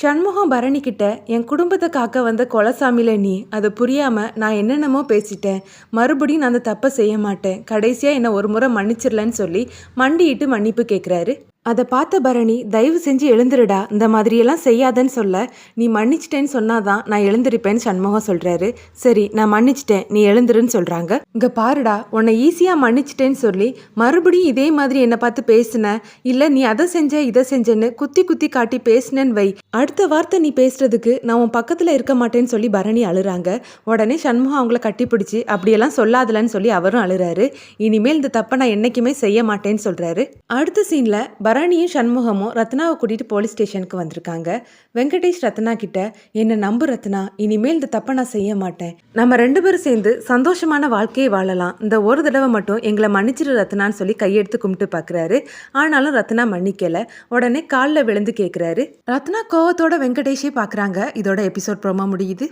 சண்முகம் பரணிக்கிட்ட என் குடும்பத்தை காக்க வந்த கொலசாமியில் நீ அது புரியாமல் நான் என்னென்னமோ பேசிட்டேன். மறுபடியும் நான் அந்த தப்பை செய்ய மாட்டேன். கடைசியாக என்னை ஒரு முறை மன்னிச்சிடலன்னு சொல்லி மண்டியிட்டு மன்னிப்பு கேட்குறாரு அதை பார்த்த பரணி தயவு செஞ்சு எழுந்துருடா. இந்த மாதிரியெல்லாம் செய்யாதன்னு சொல்ல. நீ மன்னிச்சிட்டேன்னு சொன்னாதான் நான் எழுந்திருப்பேன்னு சண்முகம் சொல்கிறாரு சரி நான் மன்னிச்சிட்டேன். நீ எழுந்துருன்னு சொல்கிறாங்க இங்கே பாருடா உன்னை ஈஸியாக மன்னிச்சிட்டேன்னு சொல்லி மறுபடியும் இதே மாதிரி என்னை பார்த்து பேசின. இல்லை நீ அதை செஞ்ச இதை செஞ்சேன்னு குத்தி குத்தி காட்டி பேசுனேன்னு வை. அடுத்த வார்த்தை நீ பேசுறதுக்கு நான் உன் பக்கத்துல இருக்க மாட்டேன்னு சொல்லி பரணி அழுறாங்க. உடனே சண்முகம் அவங்கள கட்டிப்பிடிச்சு அப்படியெல்லாம் சொல்லாதலன்னு சொல்லி அவரும் அழுறாரு. இனிமேல் இந்த தப்பை நான் என்னைக்குமே செய்ய மாட்டேன்னு சொல்கிறாரு அடுத்த சீனில் பரணியும் சண்முகமும் ரத்னாவை கூட்டிட்டு போலீஸ் ஸ்டேஷனுக்கு வந்திருக்காங்க. வெங்கடேஷ் ரத்னா கிட்ட என்ன நம்பு ரத்னா இனிமேல் இந்த தப்பை நான் செய்ய மாட்டேன். நம்ம ரெண்டு பேரும் சேர்ந்து சந்தோஷமான வாழ்க்கையை வாழலாம். இந்த ஒரு தடவை மட்டும் எங்களை மன்னிச்சிரு ரத்னான்னு சொல்லி கையெடுத்து கும்பிட்டு பார்க்குறாரு ஆனாலும் ரத்னா மன்னிக்கல. உடனே காலில் விழுந்து கேட்குறாரு ரத்னா கோவத்தோட வெங்கடேஷே பார்க்குறாங்க இதோட எபிசோட் ப்ரோமா முடியுது.